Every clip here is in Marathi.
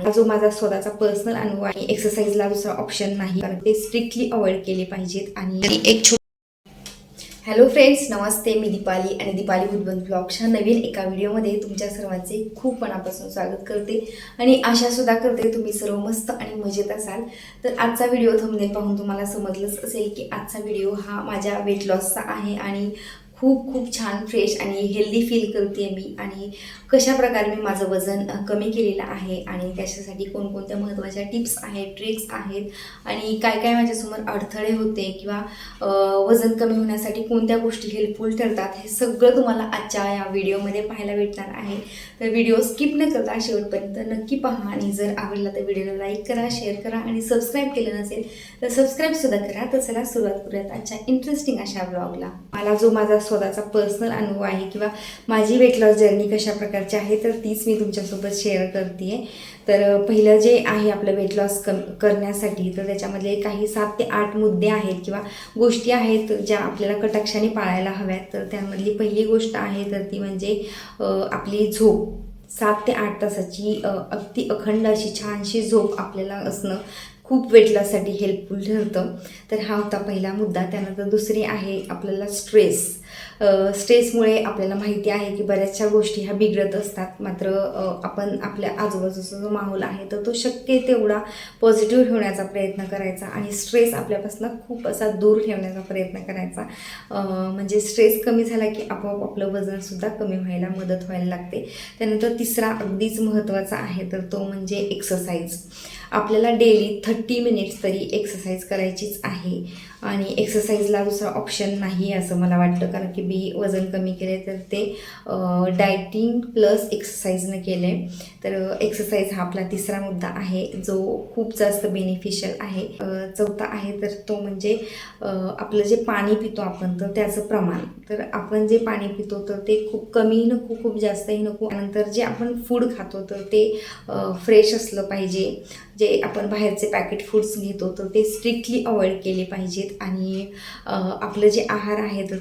आणि जो माझा स्वतःचा पर्सनल अनुभव आहे एक्सरसाइजला दुसरा ऑप्शन नाही. कारण ते स्ट्रिक्टली अवॉइड केले पाहिजेत आणि एक छोट हॅलो फ्रेंड्स नमस्ते मी दीपाली आणि दीपाली बुद्धबंध ब्लॉगच्या नवीन एका व्हिडिओमध्ये तुमच्या सर्वांचे खूप मनापासून स्वागत करते. आणि आशा सुद्धा करते तुम्ही सर्व मस्त आणि मजेत असाल. तर आजचा व्हिडिओ थंबनेल पाहून तुम्हाला समजलंच असेल की आजचा व्हिडिओ हा माझ्या वेट लॉसचा आहे आणि खूप खूप छान फ्रेश आणि हेल्दी फील करते मी. आणि कशा प्रकारे मी माझं वजन कमी केलेलं आहे आणि त्याच्यासाठी कोणकोणत्या महत्त्वाच्या टिप्स आहेत ट्रिक्स आहेत आणि काय काय माझ्यासमोर अडथळे होते किंवा वजन कमी होण्यासाठी कोणत्या गोष्टी हेल्पफुल ठरतात हे सगळं तुम्हाला आजच्या या व्हिडिओमध्ये पाहायला भेटणार आहे. तर व्हिडिओ स्किप न करता शेवटपर्यंत नक्की पहा आणि जर आवडला तर व्हिडिओला लाईक करा शेअर करा आणि सबस्क्राईब केलं नसेल तर सबस्क्राईबसुद्धा करा. तर चला सुरुवात करूयात आजच्या इंटरेस्टिंग अशा ब्लॉगला मला जो माझा स्वतःचा पर्सनल अनुभव आहे किंवा माझी वेट लॉस जर्नी कशा प्रकारची आहे तर तीच मी तुमच्यासोबत शेअर करते आहे तर पहिलं जे आहे आपलं वेट लॉस कम करण्यासाठी तर त्याच्यामधले काही सात ते आठ मुद्दे आहेत किंवा गोष्टी आहेत ज्या आपल्याला कटाक्षाने पाळायला हव्यात. तर त्यामधली पहिली गोष्ट आहे तर ती म्हणजे आपली झोप. सात ते आठ तासाची अगदी अखंड अशी छानशी झोप आपल्याला असणं खूप वेट लॉससाठी हेल्पफुल ठरतं. तर हा होता पहिला मुद्दा. त्यानंतर दुसरी आहे आपल्याला स्ट्रेस स्ट्रेसमुळे आपल्याला माहिती आहे की बऱ्याचशा गोष्टी ह्या बिघडत असतात. मात्र आपण आपल्या आजूबाजूचा जो माहोल आहे तर तो शक्य तेवढा पॉझिटिव्ह ठेवण्याचा प्रयत्न करायचा आणि स्ट्रेस आपल्यापासून खूप असा दूर ठेवण्याचा प्रयत्न करायचा. म्हणजे स्ट्रेस कमी झाला की आपोआप आपलं वजनसुद्धा कमी व्हायला मदत व्हायला लागते. त्यानंतर तिसरा अगदीच महत्त्वाचा आहे तर तो म्हणजे एक्सरसाइज आपल्याला डेली थर्टी मिनिट्स तरी एक्सरसाइज करायचीच आहे. आणि एक्सरसाइजला दुसरा ऑप्शन नाही असं मला वाटतं कारण की मी वजन कमी केले तर ते डायटिंग प्लस एक्सरसाइजनं केलं आहे तर एक्सरसाइज हा आपला तिसरा मुद्दा आहे जो खूप जास्त बेनिफिशियल आहे. चौथा आहे तर तो म्हणजे आपलं जे पाणी पितो आपण तर त्याचं प्रमाण. तर आपण जे पाणी पितो तर ते खूप कमी नको खूप जास्तही नको. नंतर जे आपण फूड खातो तर ते फ्रेश असलं पाहिजे. जे आपण बाहेरचे पॅकेट फूड्स घेतो तर ते स्ट्रिक्टली अवॉइड केले पाहिजेत. आणि आपलं जे आहार आहे तर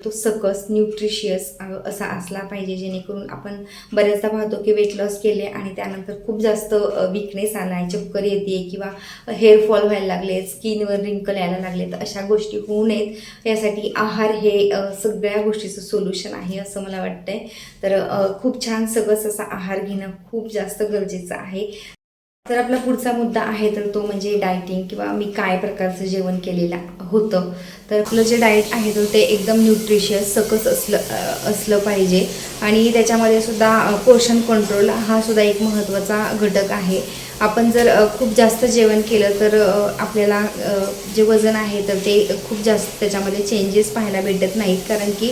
तो सकस न्यूट्रिशियस असा असला पाहिजे जेणेकरून आपण बऱ्याचदा पाहतो की वेट लॉस केले आणि त्यानंतर खूप जास्त विकनेस आला आहे चक्कर येते किंवा हेअर फॉल व्हायला लागले स्किनवर रिंकल यायला लागले तर अशा गोष्टी होऊ नयेत. यासाठी आहार हे सगळ्या गोष्टीचं सोल्युशन आहे असं मला वाटतंय. तर खूप छान सकस असा आहार घेणं खूप जास्त गरजेचं आहे. तर आपला पुढचा मुद्दा आहे तर तो म्हणजे डायटिंग किंवा मी काय प्रकारचं जेवण केलेलं होतं. तर आपलं जे डाएट आहे तर ते एकदम न्यूट्रिशियस सकस असलं असलं पाहिजे. आणि त्याच्यामध्ये सुद्धा पोषण कंट्रोल हा सुद्धा एक महत्त्वाचा घटक आहे. आपण जर खूप जास्त जेवण केलं तर आपल्याला जे वजन आहे तर ते खूप जास्त त्याच्यामध्ये चेंजेस पाहायला भेटत नाहीत. कारण की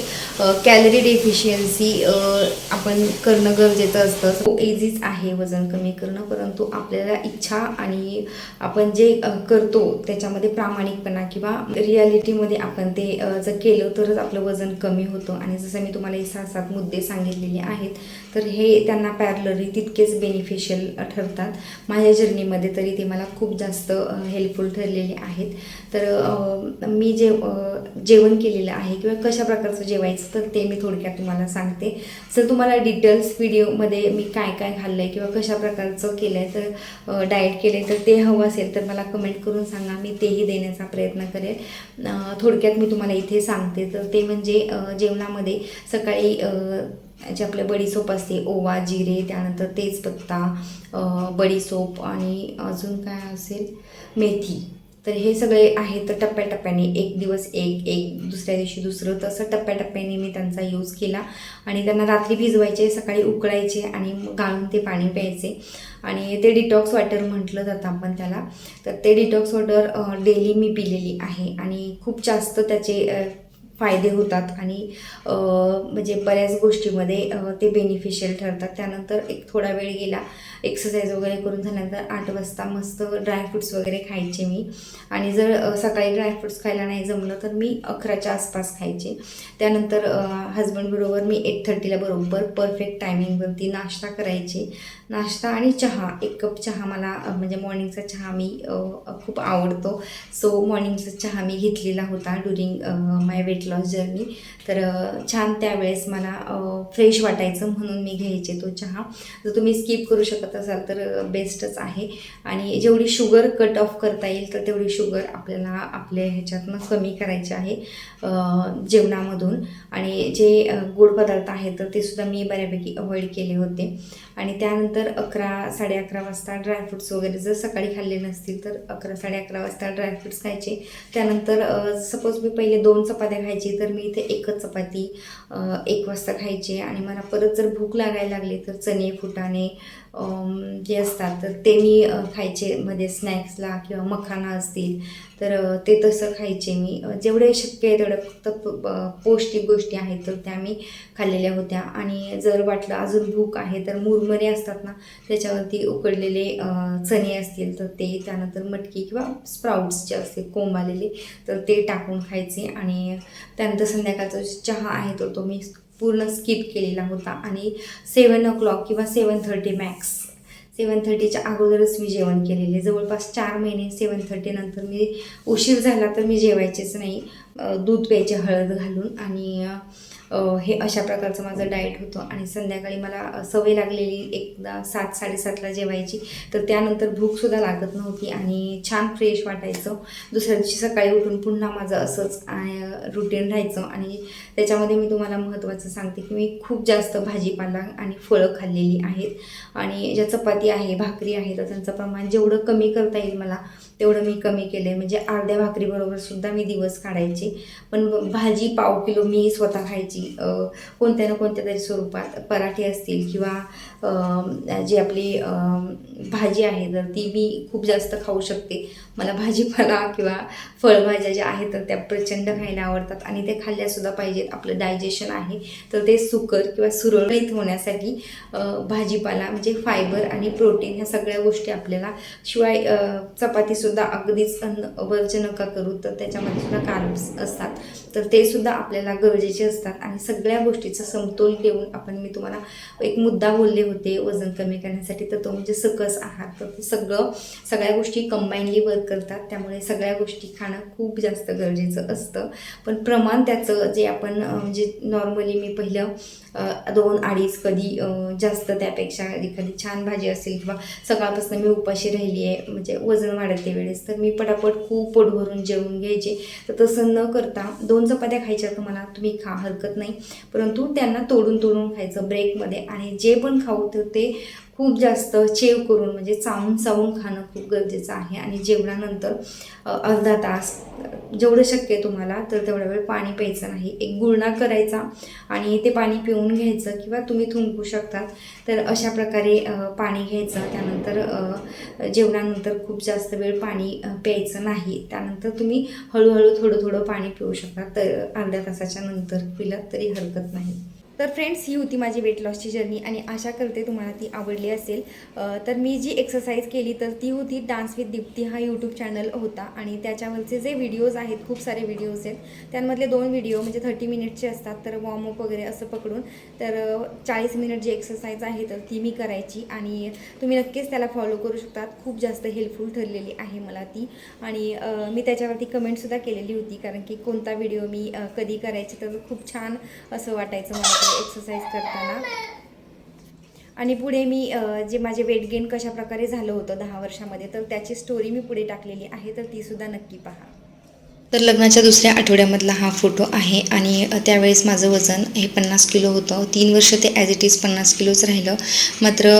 कॅलरी डेफिशियन्सी आपण करणं गरजेचं असतं. इझीच आहे वजन कमी करणं. परंतु आपल्याला इच्छा आणि आपण जे करतो त्याच्यामध्ये प्रामाणिकपणा किंवा रियालिटीमध्ये आपण ते जर केलं तरच आपलं वजन कमी होतं. आणि जसं मी तुम्हाला हे सहा सात मुद्दे सांगितलेले आहेत तर हे त्यांना पॅरलरी तितकेच बेनिफिशियल ठरतात. माझ्या जर्नीमध्ये तरी ते मला खूप जास्त हेल्पफुल ठरलेले आहेत. तर मी जे जेवण केलेलं आहे किंवा कशा प्रकारचं जेवायचं तर ते मी थोडक्यात तुम्हाला सांगते. जर तुम्हाला डिटेल्स व्हिडिओमध्ये मी काय काय खाल्लं आहे किंवा कशा प्रकारचं केलं आहे तर डाएट केलं आहे तर ते हवं असेल तर मला कमेंट करून सांगा. मी तेही देण्याचा प्रयत्न करेल. थोडक्यात मी तुम्हाला इथे सांगते. तर ते म्हणजे जेवणामध्ये सकाळी जे आपलं बडीसोप असते ओवा जिरे त्यानंतर तेजपत्ता बडीसोप आणि अजून काय असेल? मेथी. तर हे सगळे आहेत तर टप्प्याटप्प्याने एक दिवस एक एक दुसऱ्या दिवशी दुसरं. तसं टप्प्याटप्प्याने मी त्यांचा यूज केला. आणि त्यांना रात्री भिजवायचे सकाळी उकळायचे आणि गाळून ते पाणी प्यायचे. आणि ते डिटॉक्स वॉटर म्हटलं जातं आपण त्याला. तर ते डिटॉक्स वॉटर डेली मी पिलेली आहे. आणि खूप जास्त त्याचे फायदे होतात आणि म्हणजे बऱ्याच गोष्टीमध्ये ते बेनिफिशियल ठरतात. त्यानंतर एक थोडा वेळ गेला एक्सरसाइज वगैरे करून झाल्यानंतर आठ वाजता मस्त ड्रायफ्रुट्स वगैरे खायचे मी. आणि जर सकाळी ड्रायफ्रुट्स खायला नाही जमलं तर मी अकराच्या आसपास खायचे. त्यानंतर हजबंडबरोबर मी एट थर्टीला बरोबर परफेक्ट टायमिंगवरती नाश्ता करायचे. नाश्ता आणि चहा. एक कप चहा मला म्हणजे मॉर्निंगचा चहा मी खूप आवडतो. सो मॉर्निंगचा चहा मी घेतलेला होता during my weight loss journey तर छान त्यावेळेस मला फ्रेश वाटायचं म्हणून मी घ्यायचे तो चहा. जर तुम्ही स्किप करू शकत असाल तर बेस्टच आहे. आणि जेवढी शुगर कट ऑफ करता येईल तर तेवढी शुगर आपल्याला आपल्या ह्याच्यातनं कमी करायची आहे जेवणामधून. आणि जे गोड पदार्थ आहेत तर ते सुद्धा मी बऱ्यापैकी अवॉइड केले होते. आणि त्यानंतर अकरा साडे अकरा वाजता ड्रायफ्रुट्स वगैरे जर सकाळी खाल्ले नसतील तर अकरा साडे अकरा वाजता ड्रायफ्रुट्स खायचे. त्यानंतर सपोज मी पहिले दोन चपात्या खायची तर मी इथे एकच चपाती एक वाजता खायचे. आणि मला परत जर भूक लागायला लागली तर चणे फुटाणे जे असतात तर ते मी खायचे. मध्ये स्नॅक्सला किंवा मखाना असतील तर ते तसं खायचे मी. जेवढे शक्य आहे तेवढं फक्त पौष्टिक गोष्टी आहेत तर त्या मी खाल्लेल्या होत्या. आणि जर वाटलं अजून भूक आहे तर मुरमरे असतात ना त्याच्यावरती उकडलेले चणे असतील तर ते त्यानंतर मटकी किंवा स्प्राउट्स जे असतील कोंब आलेले तर ते टाकून खायचे. आणि त्यानंतर संध्याकाळचा जो चहा आहे तो तो मी पूर्ण स्किप केलेला होता. आणि सेवन ओ क्लॉक किंवा सेवन थर्टी मॅक्स सेवन थर्टीच्या अगोदरच मी जेवण केलेले. जवळपास चार महिने सेवन थर्टीनंतर मी उशीर झाला तर मी जेवायचेच नाही. दूध प्यायचे हळद घालून आणि हे अशा प्रकारचं माझं डाएट होतं. आणि संध्याकाळी मला सवय लागलेली एकदा सात साडेसातला जेवायची. तर त्यानंतर भूकसुद्धा लागत नव्हती आणि छान फ्रेश वाटायचं. दुसऱ्या दिवशी सकाळी उठून पुन्हा माझं असंच रुटीन राहायचं. आणि त्याच्यामध्ये मी तुम्हाला महत्त्वाचं सांगते की मी खूप जास्त भाजीपाला आणि फळं खाल्लेली आहेत. आणि ज्या चपाती आहे भाकरी आहे तर त्यांचं प्रमाण जेवढं कमी करता येईल मला तेवढं मी कमी केलं आहे म्हणजे अर्ध्या भाकरीबरोबर सुद्धा मी दिवस काढायचे. पण भाजी पाव किलो मी स्वतः खायची. कोणत्या ना कोणत्या तरी स्वरूपात पराठे असतील किंवा जी आपली भाजी आहे तर ती मी खूप जास्त खाऊ शकते. मला भाजीपाला किंवा फळभाज्या ज्या आहेत तर त्या प्रचंड खायला आवडतात. आणि ते खाल्ल्यासुद्धा पाहिजेत. आपलं डायजेशन आहे तर ते सुकर किंवा सुरळीत होण्यासाठी भाजीपाला म्हणजे फायबर आणि प्रोटीन ह्या सगळ्या गोष्टी आपल्याला शिवाय चपाती सुद्धा अगदीच अन्न वर्ज नका करू. तर त्याच्यामध्ये सुद्धा कार्ब्स असतात. तर ते सुद्धा आपल्याला गरजेचे असतात. आणि सगळ्या गोष्टीचा समतोल देऊन आपण मी तुम्हाला एक मुद्दा बोलले होते वजन कमी करण्यासाठी. तर तो म्हणजे सकस आहार. तर ते सगळं सगळ्या गोष्टी कंबाईनली वर्क करतात. त्यामुळे सगळ्या गोष्टी खाणं खूप जास्त गरजेचं असतं. पण प्रमाण त्याचं जे आपण म्हणजे नॉर्मली मी पहिलं दोन अडीच कधी जास्त त्यापेक्षा एखादी छान भाजी असेल किंवा सकाळपासून मी उपाशी राहिली आहे म्हणजे वजन वाढते. वेळेस तर मी पटापट खूप पोटभरून जेवून घ्यायचे. तर तसं न करता दोन चपात्या खायच्या तुम्हाला तुम्ही खा हरकत नाही. परंतु त्यांना तोडून तोडून खायचं ब्रेकमध्ये आणि जे पण खाऊ ते खूप जास्त चेव करून म्हणजे चावून चावून खाणं खूप गरजेचं आहे. आणि जेवणानंतर अर्धा तास जेवढं शक्य आहे तुम्हाला तर तेवढा वेळ पाणी प्यायचं नाही. एक गुळणा करायचा आणि ते पाणी पिऊन घ्यायचं किंवा तुम्ही थुंकू शकतात. तर अशा प्रकारे पाणी घ्यायचं. त्यानंतर जेवणानंतर खूप जास्त वेळ पाणी प्यायचं नाही. त्यानंतर तुम्ही हळूहळू थोडं थोडं पाणी पिऊ शकता. तर अर्ध्या तासाच्या नंतर पिलं तरी हरकत नाही. तर फ्रेंड्स ही होती माझी वेट लॉसची जर्नी आणि आशा करते तुम्हाला ती आवडली असेल. तर मी जी एक्सरसाइज केली तर ती होती डान्स विथ दीप्ती हा यूट्यूब चॅनल होता आणि त्याच्यावरचे जे व्हिडिओज आहेत खूप सारे व्हिडिओज आहेत त्यांमधले दोन व्हिडिओ म्हणजे थर्टी मिनिटचे असतात तर वॉर्मअप वगैरे असं पकडून तर चाळीस मिनिट जी एक्सरसाइज आहे तर ती मी करायची आणि तुम्ही नक्कीच त्याला फॉलो करू शकतात. खूप जास्त हेल्पफुल ठरलेली आहे मला ती आणि मी त्याच्यावरती कमेंटसुद्धा केलेली होती कारण की कोणता व्हिडिओ मी कधी करायची तर खूप छान असं वाटायचं मला. एक्सरसाइज करताना. आणि पुढे मी जे माझे वेट गेन कशा प्रकारे झालं होतं दहा वर्षामध्ये तर त्याची स्टोरी मी पुढे टाकलेली आहे तर ती सुद्धा नक्की पहा. तर लग्नाच्या दुसऱ्या आठवड्यामधला हा फोटो आहे आणि त्यावेळेस माझं वजन हे पन्नास किलो होतं. तीन वर्ष ते ॲज इट इज पन्नास किलोच राहिलं. मात्र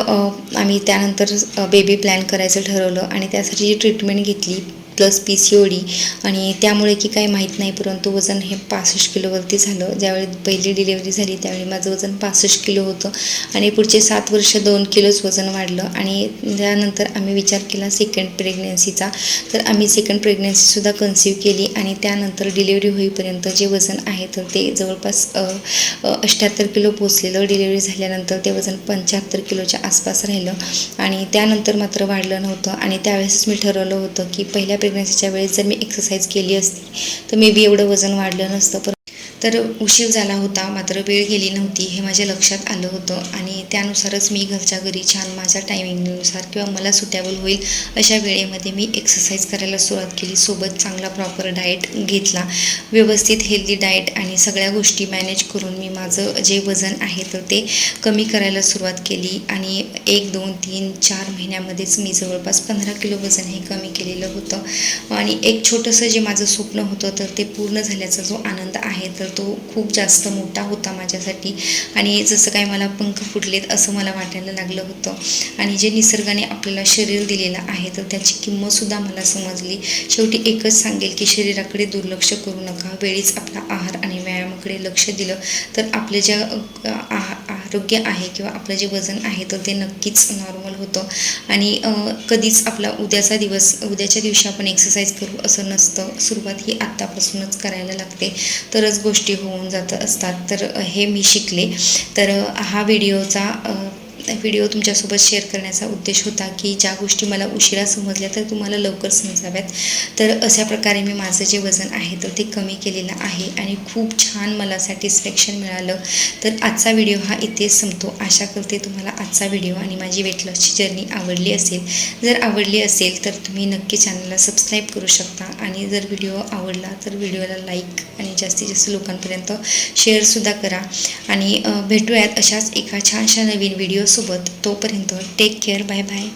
आम्ही त्यानंतर बेबी प्लॅन करायचं ठरवलं आणि त्यासाठी जी ट्रीटमेंट घेतली plus P C O D आणि त्यामुळे की काय माहीत नाही परंतु वजन हे पासष्ट किलोवरती झालं. ज्यावेळी पहिली डिलेवरी झाली त्यावेळी माझं वजन पासष्ट किलो होतं. आणि पुढचे सात वर्ष दोन किलोच वजन वाढलं. आणि त्यानंतर आम्ही विचार केला सेकंड प्रेग्नन्सीचा तर आम्ही सेकंड प्रेग्नन्सीसुद्धा कन्सिव्ह केली आणि त्यानंतर डिलेवरी होईपर्यंत जे वजन आहे तर ते जवळपास अठ्ठ्याहत्तर किलो पोचलेलं डिलेवरी झाल्यानंतर ते वजन पंच्याहत्तर किलोच्या आसपास राहिलं. आणि त्यानंतर मात्र वाढलं नव्हतं. आणि त्यावेळेसच मी ठरवलं होतं की पहिल्या प्रेग्नन्सीच्या वेळेस जर मी एक्सरसाइज केली असती तर मे बी एवढं वजन वाढलं नसतं पण तर उशीर झाला होता मात्र वेळ गेली नव्हती हे माझ्या लक्षात आलं होतं आणि त्यानुसारच मी घरच्या घरी छान माझ्या टायमिंगनुसार किंवा मला सुटेबल होईल अशा वेळेमध्ये मी एक्सरसाइज करायला सुरुवात केली. सोबत चांगला प्रॉपर डाएट घेतला. व्यवस्थित हेल्दी डाएट आणि सगळ्या गोष्टी मॅनेज करून मी माझं जे वजन आहे तर ते कमी करायला सुरुवात केली आणि एक दोन तीन चार महिन्यामध्येच मी जवळपास पंधरा किलो वजन हे कमी केलेलं होतं. आणि एक छोटंसं जे माझं स्वप्न होतं तर ते पूर्ण झाल्याचा जो आनंद आहे तर तो खूप जास्त मोठा होता माझ्यासाठी. आणि जसं काय मला पंख फुटलेत असं मला वाटायला लागलं होतं. आणि जे निसर्गाने आपल्याला शरीर दिलेलं आहे तर त्याची किंमतसुद्धा मला समजली. शेवटी एकच सांगेल की शरीराकडे दुर्लक्ष करू नका. वेळीच आपला आहार आणि लक्ष दिलं तर आपले ज्या अ, आरोग्य आहे किंवा आपलं जे वजन आहे तर ते नक्कीच नॉर्मल होतं. आणि कधीच आपला उद्याचा दिवस उद्याच्या दिवशी आपण एक्सरसाइज करू असं नसतं. सुरुवात ही आत्तापासूनच करायला लागते. तरच गोष्टी होऊन जात असतात. तर हे मी शिकले. तर हा व्हिडिओचा व्हिडिओ तुमच्यासोबत शेअर करण्याचा उद्देश होता की ज्या गोष्टी मला उशिरा समजल्या तर तुम्हाला लवकर समजाव्यात. तर अशा प्रकारे मी माझं जे वजन आहे तर ते कमी केलेलं आहे आणि खूप छान मला सॅटिस्फॅक्शन मिळालं. तर आजचा व्हिडिओ हा इथेच संपतो. आशा करते तुम्हाला आजचा व्हिडिओ आणि माझी वेट लॉसची जर्नी आवडली असेल. जर आवडली असेल तर तुम्ही नक्की चॅनलला सबस्क्राईब करू शकता. आणि जर व्हिडिओ आवडला तर व्हिडिओला लाईक आणि जास्तीत जास्त लोकांपर्यंत शेअरसुद्धा करा. आणि भेटूयात अशाच एका छानशा नवीन सोबत तोपर्यंत टेक केअर बाय बाय